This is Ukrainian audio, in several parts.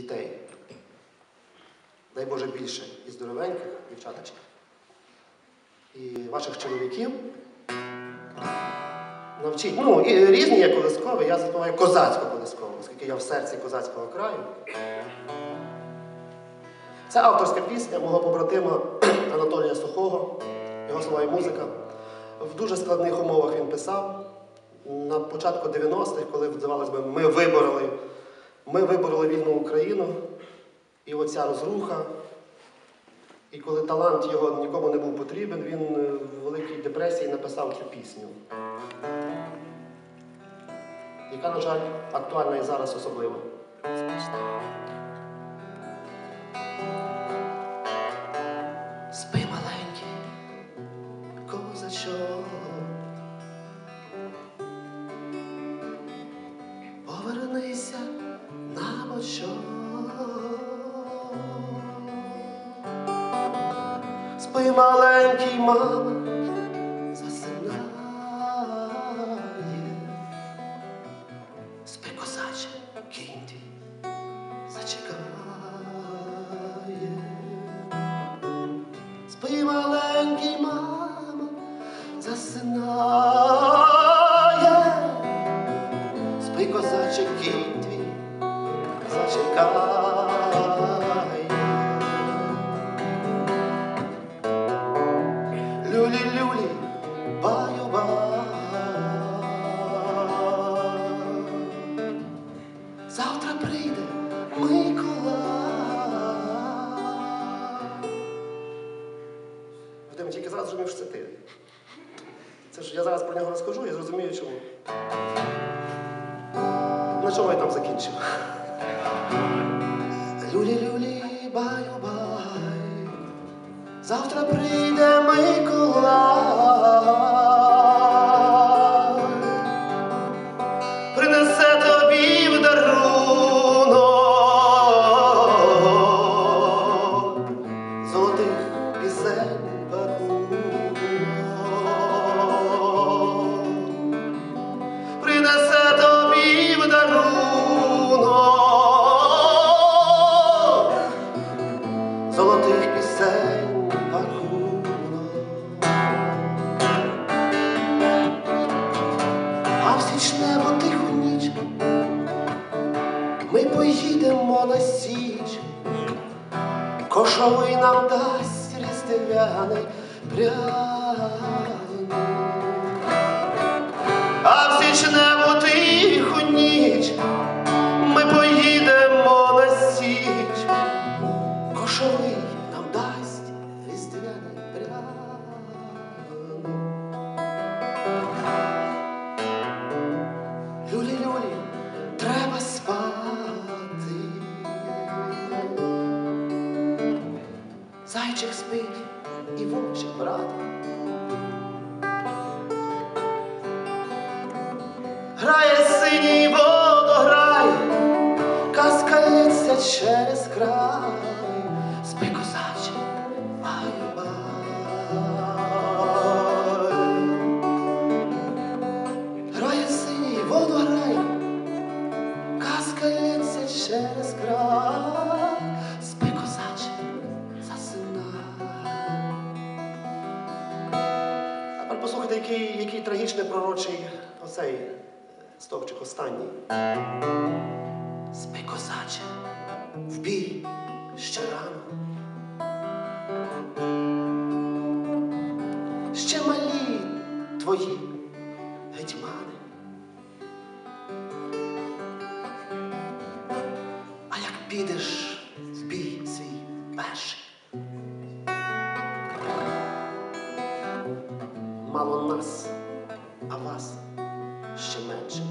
дітей. Дай Боже більше і здоровеньких дівчаточок. І ваших чоловіків. Навчіть. Ну, і різні є колискові, я заспіваю козацьку колискову, оскільки я в серці козацького краю. Це авторська пісня мого побратима Анатолія Сухого, його слова і музика. В дуже складних умовах він писав. На початку 90-х, коли здавалось би, ми вибороли, ми вибороли вільну Україну, і оця розруха. І коли талант його нікому не був потрібен, він е, в великій депресії написав цю пісню, яка, на жаль, актуальна і зараз особливо. Спи маленький, мама, засинає. Спи козаче, кінь твій зачекає. Це ж я зараз про нього розкажу і зрозумію, чому. На чому я там закінчив? Люлі-люлі, баю-бай. Завтра прийде Миколай. Дасть різдвяний. А в січневу тиху синій водограй, казка лється через край. Спи козаче, бай-бай. Грає водограй, казка лється через край, спи козаче, засинай. А тепер послухайте, який, який трагічний пророчий оцей стовпчик останній. Спи козаче, в бій ще рано. Ще малі твої гетьмани. А як підеш в бій свій перший? Мало нас, а вас ще менше.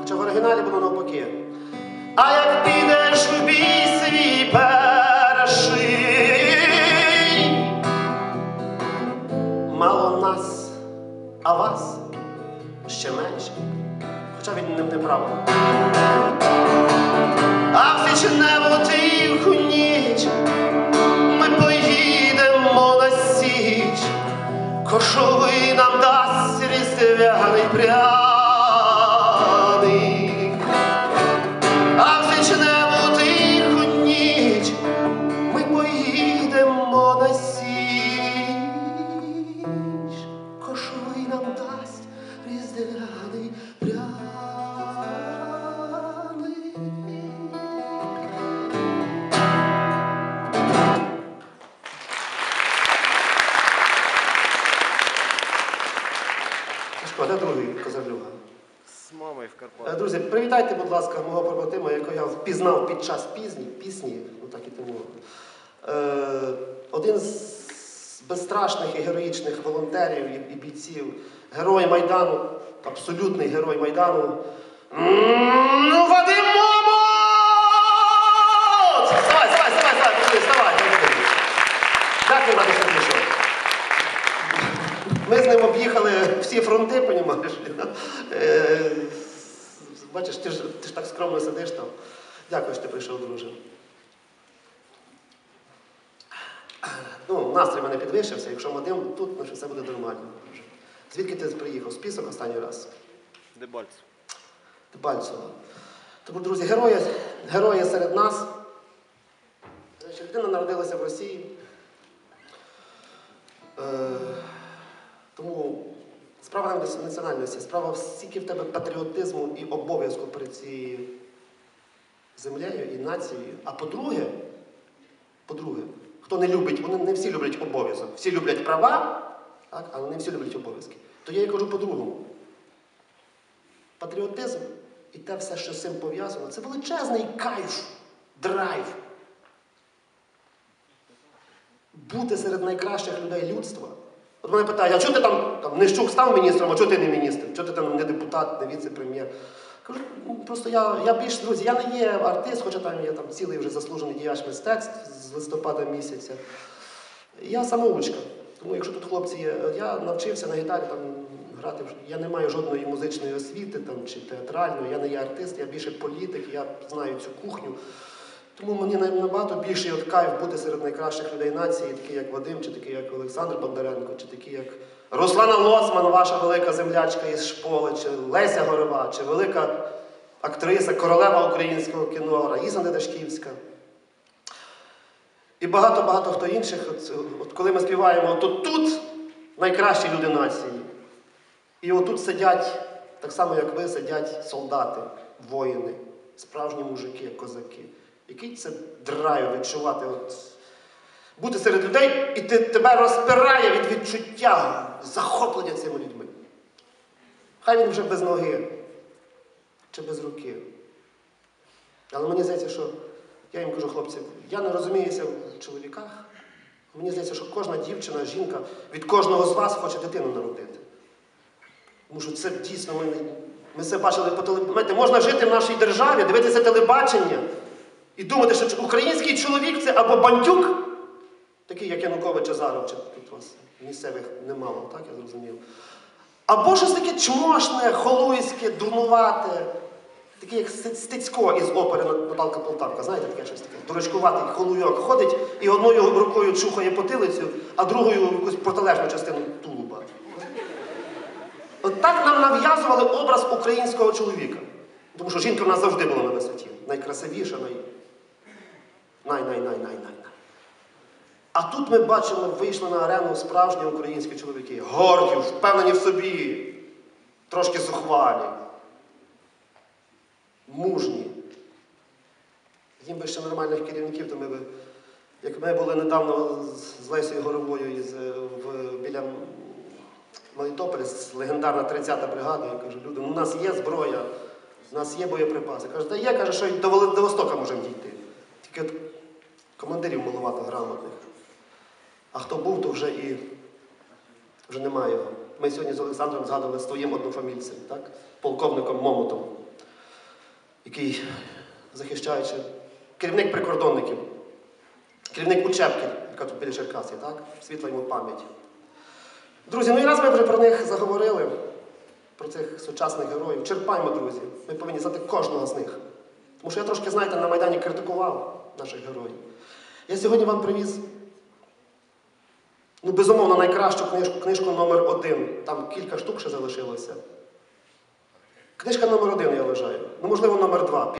Хоча в оригіналі було навпаки. А як підеш в бій свій перший, мало нас, а вас ще менше. Хоча він не, не прав. А в січневу тиху ніч Коршовий нам дасть різдвяний пряний, а вічне пряник. Привітайте, будь ласка, мого побратима, якого я впізнав під час пізні, пісні, ну так і тому. Е, один з безстрашних і героїчних волонтерів і, і бійців, герой Майдану, абсолютний герой Майдану. Ну, Вадим Момот! Вставай, вставай, вставай, вставай, подивись, вставай. Дякую, Вадим, що. Ми з ним об'їхали всі фронти, понімаєш? Бачиш, ти ж, ти ж так скромно сидиш там. Дякую, що ти прийшов, друже. Ну, настрій в мене підвищився, якщо Вадим тут, ну, що все буде нормально. Звідки ти приїхав? Список останній раз? Дебальцев. Дебальцево. Тому, друзі, герої, герої серед нас. Значить, Людина народилася в Росії. Е, тому справа національності, справа стільки в тебе патріотизму і обов'язку перед цією землею і нацією. А по-друге, по-друге, хто не любить, вони не всі люблять обов'язок. Всі люблять права, так, але не всі люблять обов'язки. То я і кажу по-другому. Патріотизм і те все, що з цим пов'язано, це величезний кайф, драйв. Бути серед найкращих людей людства. От мене питають, а чого ти там, там Нищук став міністром, а чого ти не міністр? Чого ти там не депутат, не віце-прем'єр? Кажу, ну, просто я, я більш, друзі, я не є артист, хоча там є там цілий вже заслужений діяч мистецтв з листопада місяця. Я самоучка. Тому якщо тут хлопці є, я навчився на гітарі там грати. Я не маю жодної музичної освіти там, чи театральної, я не є артист, я більше політик, я знаю цю кухню. Тому мені набагато більший от кайф бути серед найкращих людей нації, такі як Вадим, чи такі як Олександр Бондаренко, чи такі як Руслана Лоцман, ваша велика землячка із школи, чи Леся Горова, чи велика актриса, королева українського кіно Раїса Недашківська. І багато-багато хто інших. От, от коли ми співаємо, то тут найкращі люди нації. І отут сидять, так само як ви, сидять солдати, воїни, справжні мужики, козаки. Який це драйв відчувати, от, бути серед людей, і ти, тебе розпирає від відчуття захоплення цими людьми. Хай він вже без ноги чи без руки. Але мені здається, що я їм кажу, хлопці, я не розуміюся в чоловіках. Мені здається, що кожна дівчина, жінка від кожного з вас хоче дитину народити. Тому що це дійсно ми, ми це бачили по телебаченню. Можна жити в нашій державі, дивитися телебачення і думати, що український чоловік це або бандюк, такий як Янукович Азаров, чи тут вас місцевих немало, так я зрозумів. Або щось таке чмошне, холуйське, дурнувате, таке як Стецько із опери Наталка Полтавка, знаєте, таке щось таке. Дурачкуватий холуйок ходить і одною рукою чухає потилицю, а другою якусь протилежну частину тулуба. От так нам нав'язували образ українського чоловіка. Тому що жінка в нас завжди була на висоті. Найкрасивіша, най... най-най-най-най-най. А тут ми бачимо, вийшли на арену справжні українські чоловіки. Горді, впевнені в собі, трошки зухвалі, мужні. Їм би ще нормальних керівників, то ми би, як ми були недавно з- Лесею Горовою із, е, в, біля Мелітополі, з- легендарна 30-та бригада, я кажу, люди, ну, у нас є зброя, у нас є боєприпаси. Каже, та є, каже, що до, до Востока можемо дійти. Тільки командирів маловато грамотних. А хто був, то вже і вже немає його. Ми сьогодні з Олександром згадували з твоїм однофамільцем, так? полковником Момотом, який захищаючи, керівник прикордонників, керівник учебки, яка тут біля Черкаси, так? Світла йому пам'ять. Друзі, ну і раз ми вже про них заговорили, про цих сучасних героїв. Черпаймо, друзі. Ми повинні знати кожного з них. Тому що я трошки, знаєте, на Майдані критикував наших героїв. Я сьогодні вам привіз, ну, безумовно, найкращу книжку, книжку номер один. Там кілька штук ще залишилося. Книжка номер один, я вважаю. Ну, можливо, номер два.